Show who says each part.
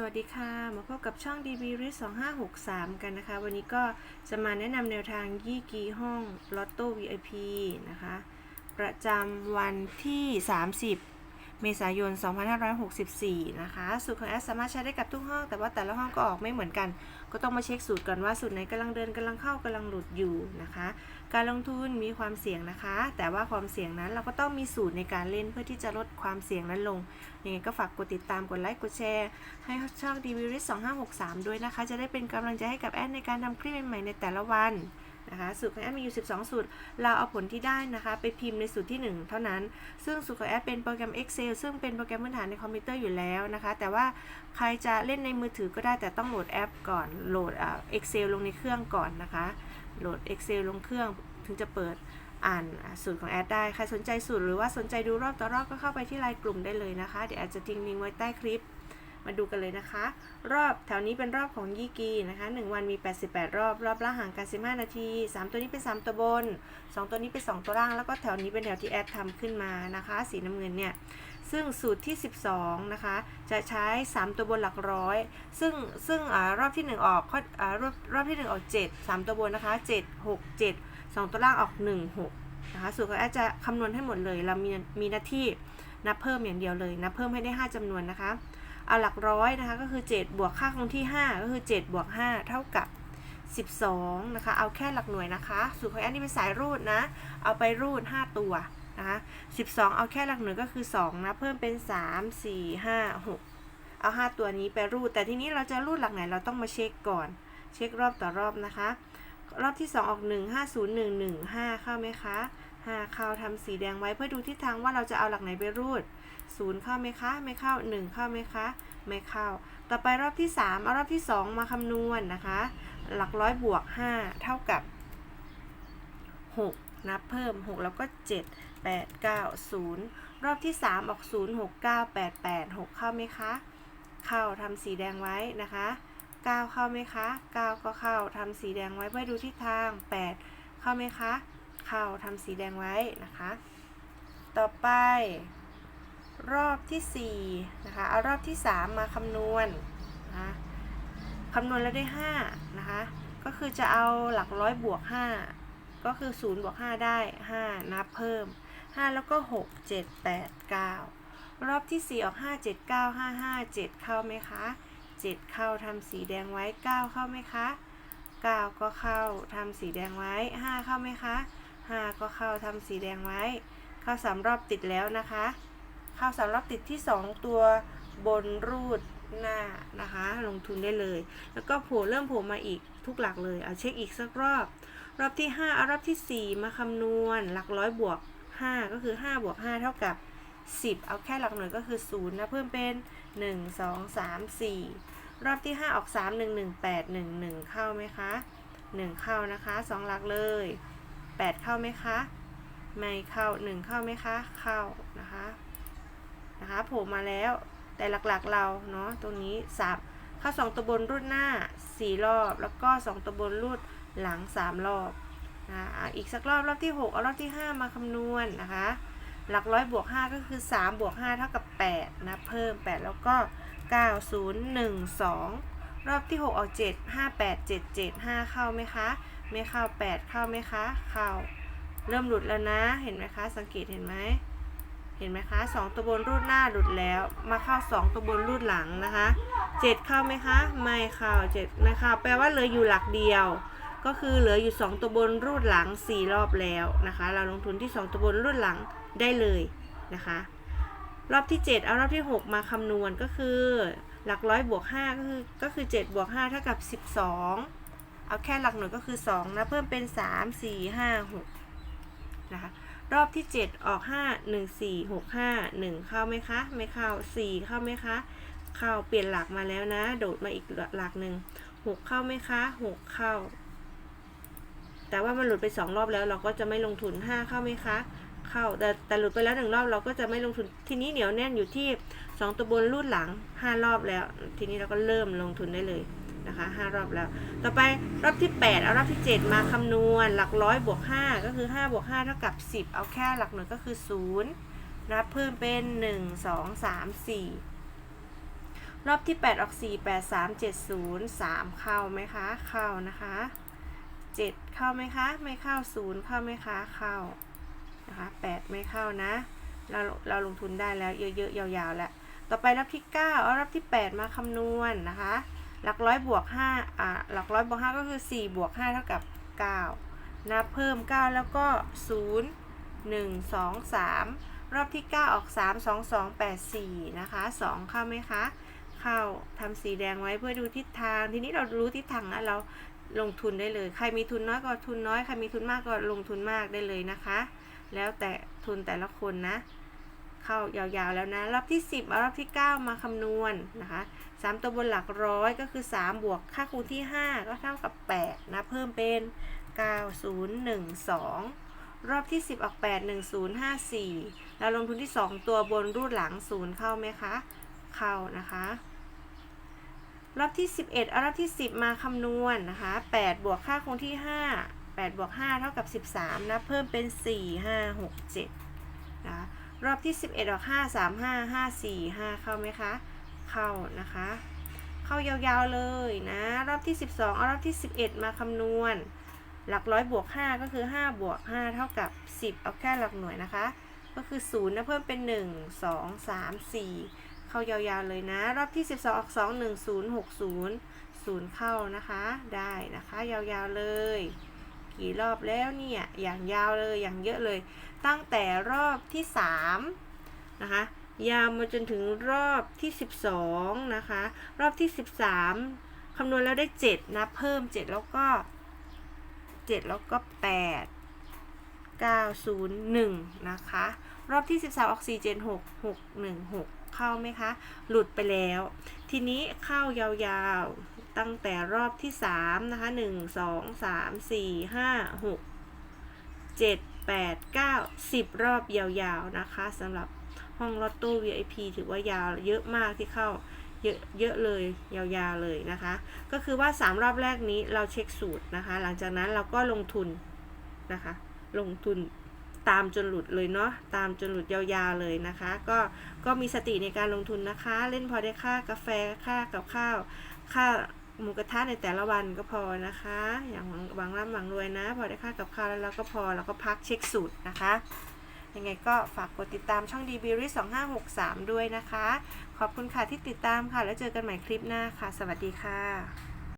Speaker 1: สวัสดีค่ะ มาพบกับช่อง DB r i s 2563 กันนะคะ วันนี้ก็จะมาแนะนำแนวทางยี่กีห้องลอตโต้ VIP นะคะ ประจำวันที่ 30 เมษายน 2564 นะคะ สูตรของแอดสามารถใช้ได้กับทุกห้อง แต่ว่าแต่ละห้องก็ออกไม่เหมือนกัน ก็ต้องมาเช็คสูตรก่อนว่าสูตรไหนกำลังเดินกำลังเข้ากำลังหลุดอยู่นะคะ การลงทุนมีความเสี่ยงนะคะ แต่ว่าความเสี่ยงนั้นเราก็ต้องมีสูตรในการเล่นเพื่อที่จะลดความเสี่ยงนั้นลง ยังไงก็ฝากกดติดตาม กดไลค์ กดแชร์ ให้ช่อง d v r i s 2563 ด้วยนะคะ จะได้เป็นกำลังใจให้กับแอดในการทำคลิปใหม่ๆในแต่ละวัน นะคะสูตรของแอดมีอยู่ 12 สูตร เราเอาผลที่ได้นะคะ ไปพิมพ์ในสูตรที่ 1 เท่านั้น ซึ่งสูตรของแอดเป็นโปรแกรม Excel ซึ่งเป็นโปรแกรมพื้นฐานในคอมพิวเตอร์อยู่แล้วนะคะ แต่ว่าใครจะเล่นในมือถือก็ได้แต่ต้องโหลดแอปก่อน โหลดเอ่า Excel ลงในเครื่องก่อนนะคะ โหลด Excel ลงเครื่องถึงจะเปิดอ่านสูตรของแอดได้ ใครสนใจสูตรหรือว่าสนใจดูรอบต่อรอบก็เข้าไปที่ไลน์กลุ่มได้เลยนะคะ เดี๋ยวอาจจะทิ้งลิงก์ไว้ใต้คลิป มาดูกันเลยนะคะ รอบแถวนี้เป็นรอบของยี่กีนะคะ 1 วันมี 88 รอบ รอบละห่างกัน 15 นาที 3 ตัวนี้เป็น 3 ตัวบน 2 ตัวนี้เป็น 2 ตัวล่าง แล้วก็แถวนี้เป็นแถวที่แอดทำขึ้นมานะคะ สีน้ำเงินเนี่ยซึ่งสูตรที่ 12 นะคะ จะใช้ 3 ตัวบนหลักร้อย ซึ่งซึ่งอรอบที่ 1 ออกออารอบรอบที่ 1 ออก 7 3 ตัวบนนะคะ 7 6 7 2 ตัวล่างออก 1 6 นะคะ สูตรของแอดจะคำนวณให้หมดเลย เรามีมีหน้าที่นับเพิ่มอย่างเดียวเลย นับเพิ่มให้ได้ 5จำนวนนะคะ เอาหลักร้อยนะคะก็คือ 7 บวกค่าคงที่ 5 ก็คือ 7 บวก 5 เท่ากับ 12 นะคะ เอาแค่หลักหน่วยนะคะสูตรของแอนนี่เป็นสายรูดนะ เอาไปรูด 5 ตัวนะคะ12 เอาแค่หลักหน่วยก็คือ 2 นะ เพิ่มเป็น 3 4 5 6 เอา 5 ตัวนี้ไปรูด แต่ทีนี้เราจะรูดหลักไหนเราต้องมาเช็คก่อน เช็ครอบต่อรอบนะคะ รอบที่ 2 ออก 1 5 0 1 1 5 เข้าไหมคะ 5 เข้าทำสีแดงไว้เพื่อดูทิศทางว่าเราจะเอาหลักไหนไปรูด 0 เข้าไหมคะ ไม่เข้า 1 เข้าไหมคะ ไม่เข้า ต่อไปรอบที่ 3 เอารอบที่ 2 มาคำนวณนะคะ หลักร้อยบวก 5 เท่ากับ 6 นับเพิ่ม 6 แล้วก็ 7 8 9 0 รอบที่ 3 ออก 0 6 9 8 8 6 เข้าไหมคะ เข้าทำสีแดงไว้นะคะ9เข้าไหมคะ 9 ก็เข้าทำสีแดงไว้เพื่อดูทิศทาง 8 เข้าไหมคะ เข้าทำสีแดงไว้นะคะ ต่อไป รอบที่4นะคะ เอารอบที่ 3 มาคำนวณนะคะคำนวณแล้วได้5นะคะ ก็คือจะเอาหลักร้อยบวก 5 ก็คือ0บวก5ได้ 5 นับเพิ่ม 5 แล้วก็ 6 7 8 9 รอบที่ 4 ออก 5 7 9 5 5 7 เข้าไหมคะ 7 เข้าทำสีแดงไว้ 9 เข้าไหมคะ 9 ก็เข้าทำสีแดงไว้ 5 เข้าไหมคะ 5 ก็เข้าทำสีแดงไว้ เข้าสามรอบติดแล้วนะคะ เข้าสำหรับติดที่ 2 ตัวบนรูดหน้านะคะ ลงทุนได้เลย แล้วก็โผล่เริ่มโผล่มาอีกทุกหลักเลยเอาเช็คอีกสักรอบ รอบที่ 5 เอารอบที่ 4 มาคำนวณ หลักร้อยบวก 5 ก็คือ 5 บวก 5 เท่ากับ 10 เอาแค่หลักหน่วยก็คือ 0 นะ เพิ่มเป็น 1 2 3 4 รอบที่ 5 ออก 3 1 1 8 1 1 เข้าไหมคะ 1 เข้านะคะ 2 หลักเลย 8 เข้าไหมคะ ไม่เข้า 1 เข้าไหมคะ เข้านะคะ นะคะโผล่มาแล้ว แต่หลักๆเราเนาะ ตรงนี้สับเข้า 2 ตัวบนรูดหน้า 4 รอบ แล้วก็ 2 ตัวบนรูดหลัง 3 รอบนะอะอีกสักรอบรอบที่ 6 เอารอบที่ 5 มาคำนวณนะคะ หลักร้อยบวก 5 ก็คือ3บวก5เท่ากับ8นะ เพิ่ม 8 แล้วก็ 9 0 1 2 รอบที่ 6 ออก 7 5 8 7 7 5 เข้าไหมคะ ไม่เข้า8เข้าไหมคะเข้าเริ่มหลุดแล้วนะ เห็นไหมคะ สังเกตเห็นไหมเห็นไหมคะสองตัวบนรูดหน้าหลุดแล้ว มาเข้าสองตัวบนรูดหลังนะคะเจ็ดเข้าไหมคะ ไม่เข้าเจ็ดไม่เข้าแปลว่าเหลืออยู่หลักเดียว ก็คือเหลืออยู่สองตัวบนรูดหลังสี่รอบแล้วนะคะ เราลงทุนที่สองตัวบนรูดหลังได้เลยนะคะ รอบที่7เอารอบที่6มาคำนวณก็คือ หลักร้อยบวก5ก็คือก็คือ7บวก5เท่ากับ12 เอาแค่หลักหน่วยก็คือ 2 นะ เพิ่มเป็น 3 4 5 6 นะคะ รอบที่ 7 ออก 5 1 4 6 5 1 เข้าไหมคะ ไม่เข้า 4 เข้าไหมคะ เข้าเปลี่ยนหลักมาแล้วนะ โดดมาอีกหลักหนึ่ง6 เข้าไหมคะ 6 เข้า แต่ว่ามันหลุดไป 2 รอบแล้ว เราก็จะไม่ลงทุน 5 เข้าไหมคะ เข้า แต่แต่หลุดไปแล้วหนึ่งรอบเราก็จะไม่ลงทุน ทีนี้เหนียวแน่นอยู่ที่ 2 ตัวบนรูดหลัง 5 รอบแล้ว ทีนี้เราก็เริ่มลงทุนได้เลย นะคะ5รอบแล้ว ต่อไปรอบที่ 8 เอารอบที่ 7 มาคำนวณ หลักร้อยบวก5ก็คือ5บวก5เท่ากับ 10 เอาแค่หลักหน่วยก็คือ0นับเพิ่มเป็น 1 2 3 4 รอบที่ 8 ออก 4 8 3 7 0 3 เข้าไหมคะ เข้านะคะ 7 เข้าไหมคะ ไม่เข้า 0 เข้าไหมคะ เข้านะคะ8ไม่เข้านะ เราเราลงทุนได้แล้วเยอะๆยาวๆแล้วต่อไปรอบที่ 9 เอารอบที่ 8 มาคำนวณนะคะ หลักร้อยบวก5อ่าหลักร้อยบวก5ก็คือ 4 บวก 5 เท่ากับ 9 นับเพิ่ม 9 แล้วก็ 0 1 2 3 รอบที่ 9 ออก 3 2 2 8 4 นะคะ 2 เข้าไหมคะ เข้าทำสีแดงไว้เพื่อดูทิศทาง ทีนี้เรารู้ทิศทางแล้วเราลงทุนได้เลย ใครมีทุนน้อยก็ทุนน้อย ใครมีทุนมากก็ลงทุนมากได้เลยนะคะ แล้วแต่ทุนแต่ละคนนะ เข้ายาวๆแล้วนะรอบที่ 10เอารอบที่ 9 มาคำนวณนะคะ3ตัวบนหลักร้อยก็คือ 3 บวกค่าคูณที่ 5 ก็เท่ากับ 8 นะ เพิ่มเป็น 9 0 1 2 รอบที่ 10 ออก 8 1 0 5 4 แล้วลงทุนที่ 2 ตัวบนรูดหลัง 0 เข้าไหมคะ เข้านะคะ รอบที่ 11เอารอบที่ 10 มาคำนวณนะคะ 8 บวกค่าคงที่ 5 8บวก5เท่ากับ 13 นะ เพิ่มเป็น 4 5 6 7 นะคะ รอบที่ 11 ออก 5 3 5 5 4 5 เข้าไหมคะ เข้านะคะ เข้ายาวๆเลยนะ รอบที่ 12 เอารอบที่ 11 มาคำนวณ หลักร้อยบวก 5 ก็คือ 5 บวก 5 เท่ากับ 10 เอาแค่หลักหน่วยนะคะ ก็คือ0นะเพิ่มเป็น 1 2 3 4 เข้ายาวๆเลยนะ รอบที่ 12 ออก 2 1 0 6 0 0 เข้านะคะ ได้นะคะ ยาวๆเลย กี่รอบแล้วเนี่ย อย่างยาวเลยอย่างเยอะเลย ตั้งแต่รอบที่3นะคะยาวมาจนถึงรอบที่ 12นะคะรอบที่ 13คำนวณแล้วได้ 7 นะ เพิ่ม 7 แล้วก็ 7 แล้วก็ 8 9 0 1 นะคะ รอบที่ 13 ออก4 7 6 6 1 6 เข้าไหมคะ หลุดไปแล้ว ทีนี้เข้ายาวๆ ตั้งแต่รอบที่ 3 นะคะ 1 2 3 4 5 6 7 8 9 10 รอบยาวๆ นะคะสำหรับห้องลอตโต้ VIP ถือว่ายาวเยอะมากที่เข้าเยอะเยอะเลยยาวๆเลยนะคะ ก็คือว่า 3 รอบแรกนี้เราเช็คสูตรนะคะ หลังจากนั้นเราก็ลงทุนนะคะ ลงทุน ตามจนหลุดเลยเนาะตามจนหลุดยาวๆเลยนะคะ ก็ก็มีสติในการลงทุนนะคะ เล่นพอได้ค่ากาแฟค่ากับข้าวค่าหมูกระทะในแต่ละวันก็พอนะคะ อย่างหวังร่ำหวังรวยนะ พอได้ค่ากับข้าวแล้วเราก็พอแล้วก็พักเช็คสูตรนะคะยังไงก็ฝากกดติดตามช่อง d b r i 2563 ด้วยนะคะ ขอบคุณค่ะที่ติดตามค่ะ แล้วเจอกันใหม่คลิปหน้าค่ะ สวัสดีค่ะ